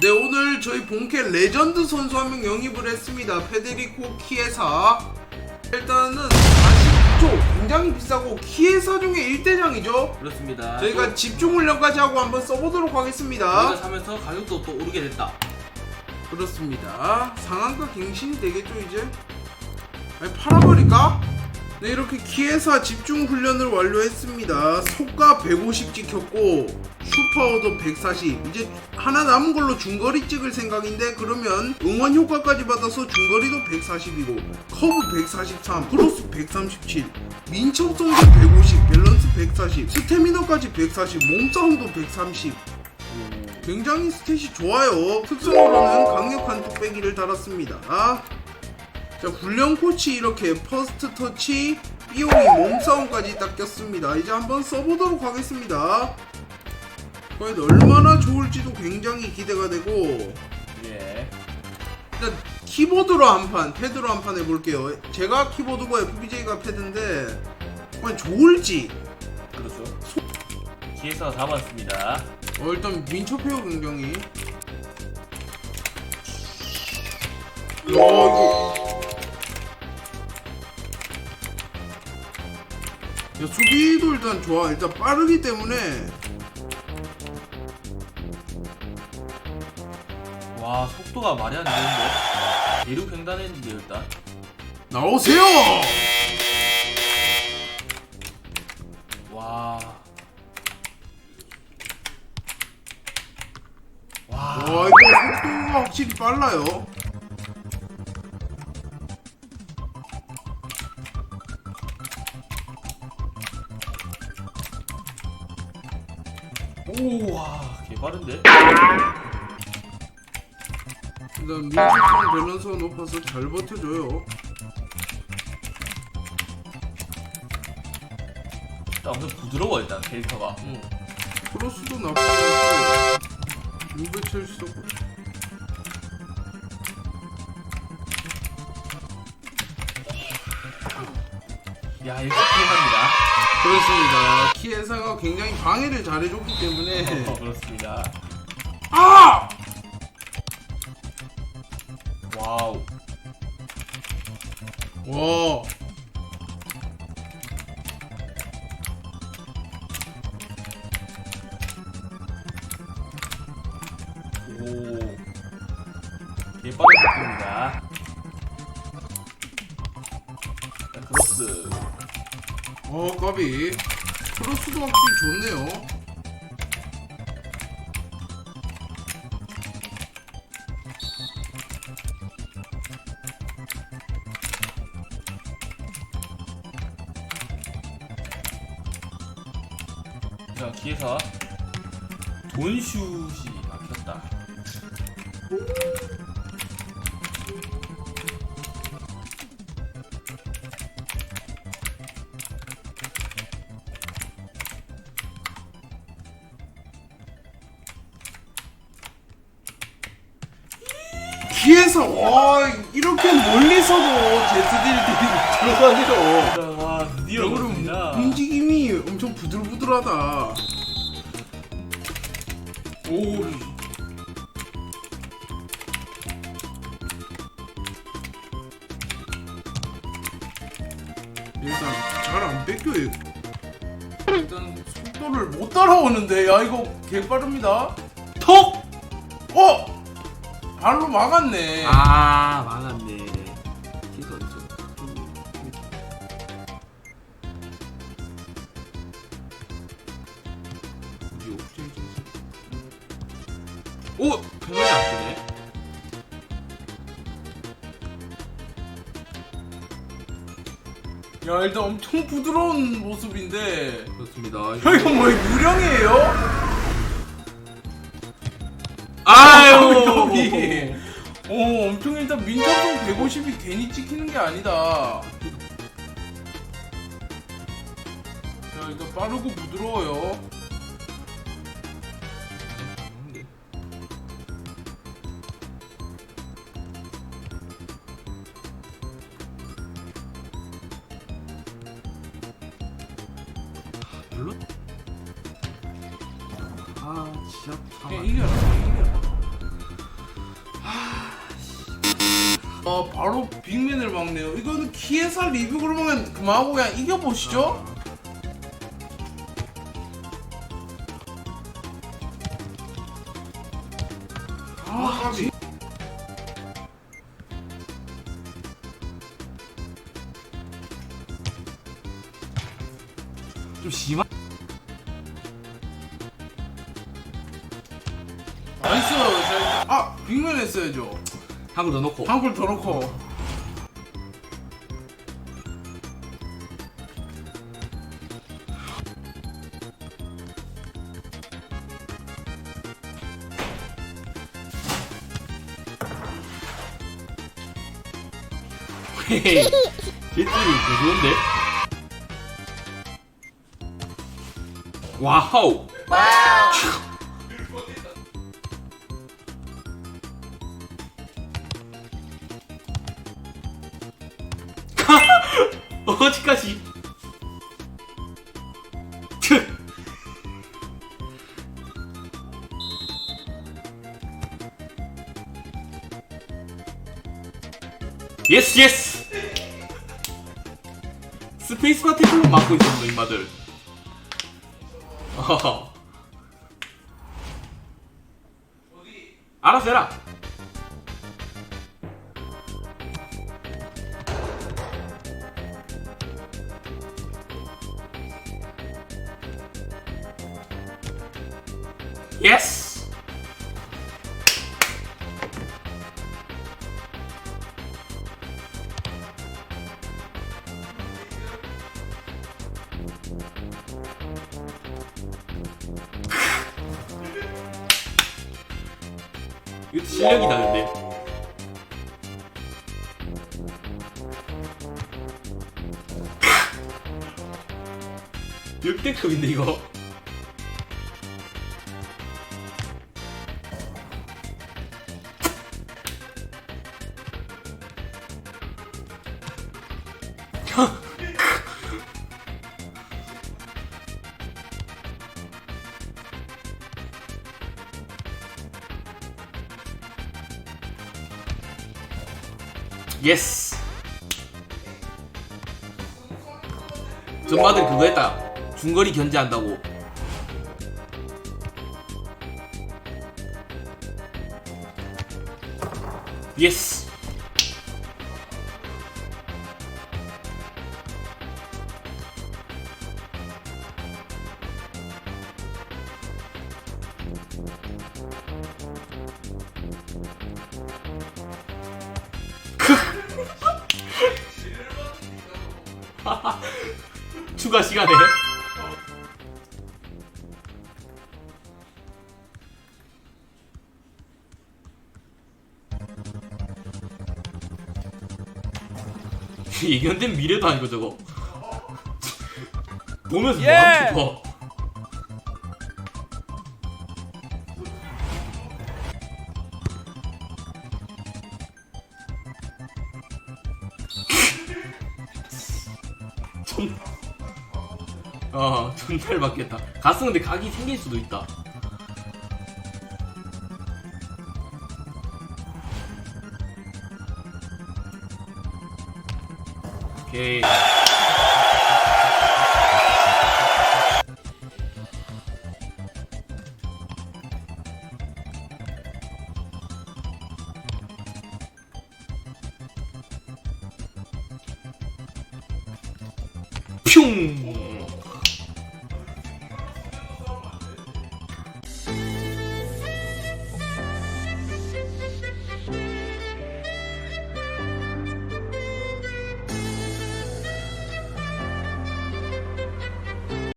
네 오늘 저희 본캐 레전드 선수 한 명 영입을 했습니다. 페데리코 키에사. 일단은 49초 굉장히 비싸고 키에사 중에 1대장이죠. 그렇습니다. 저희가 집중 훈련까지 하고 한번 써보도록 우리가 하겠습니다. 사면서 가격도 또 오르게 됐다. 그렇습니다. 상한가 갱신이 되겠죠 이제? 아니 팔아버릴까? 네 이렇게 키에사 집중 훈련을 완료했습니다 속가 150 찍혔고 슈퍼어도 140 이제 하나 남은 걸로 중거리 찍을 생각인데 그러면 응원 효과까지 받아서 중거리도 140이고 커브 143 크로스 137 민첩성도 150 밸런스 140 스태미너까지 140 몸싸움도 130 굉장히 스탯이 좋아요. 특성으로는 강력한 뚝배기를 달았습니다. 자, 훈련 코치 이렇게 퍼스트 터치, 삐용이 몸싸움까지 딱 꼈습니다. 이제 한번 써보도록 하겠습니다. 과연 얼마나 좋을지도 굉장히 기대가 되고, 예. 일단 키보드로 한 판, 패드로 한 판 해볼게요. 제가 키보드고 FBJ가 패드인데, 과연 좋을지. 그렇죠. 기회사가 다 받았습니다. 어, 일단 민첩해요 굉장히 야 이거 야 수비도 일단 좋아 일단 빠르기 때문에 와 속도가 말이 안 되는데. 대륙 횡단했는데 일단. 나오세요 와. 와. 와 이거 속도가 확실히 빨라요 오와 개빠른데. 일단 민첩성 밸런스가 높아서 잘 버텨줘요 일단 엄청 부드러워 일단 캐릭터가. 응. 크로스도 나쁘지 않고 670도 야 이거 필요합니다. 그렇습니다. 키에사가 굉장히 방해를 잘해줬기 때문에 어, 그렇습니다. 아! 와우. 와. 오. 개빠른 속도입니다. 어, 까비. 크로스도 확실히 좋네요. 자, 기회사. 돈슛이 막혔다. 키에사 와 이렇게 멀리서도 제트딜 들어가네요. 와, 드디어 그럼 그렇습니다. 움직임이 엄청 부들부들하다. 오, 일단 잘 안 뺏겨요. 일단 속도를 못 따라오는데 야 이거 개 빠릅니다. 턱! 어! 발로 막았네. 아 막았네 시선 좀 우리 옵션이 오! 병원이 안 뜨네 야 일단 엄청 부드러운 모습인데 그렇습니다 야 이거 뭐 유령이에요? 아유. 여기. 오 엄청 일단 민첩성 150이 괜히 찍히는 게 아니다. 자 일단 빠르고 부드러워요. 별로? 아 진짜 그냥 이겨라 그냥 이겨라 어 바로 빅맨을 막네요. 이거는 키에사 리뷰 그러면 그만하고 그냥 이겨보시죠. 아 까비 좀 심한. 나이스! 잘- 아 빅맨 했어야죠 한골 더 넣고. 한 골 더 넣고 헤헤. 뒷줄이 더 좋은데? 와우. 어디까지? 트. 예스 예스 스페이스바 태클로 막고 있었어 임마들 어허허. 알아서 해라 이거 실력이다 근데? 역대급인데 이거 예스 전마들 그거 했다. 중거리 견제한다고. 예스 추가 시간에. 예견된 미래도 아니고 저거. 보면서 예! 뭐하고 싶어? 좀 어, 존잘 맞겠다. 가스 근데 각이 생길 수도 있다. 오케이. 퓨!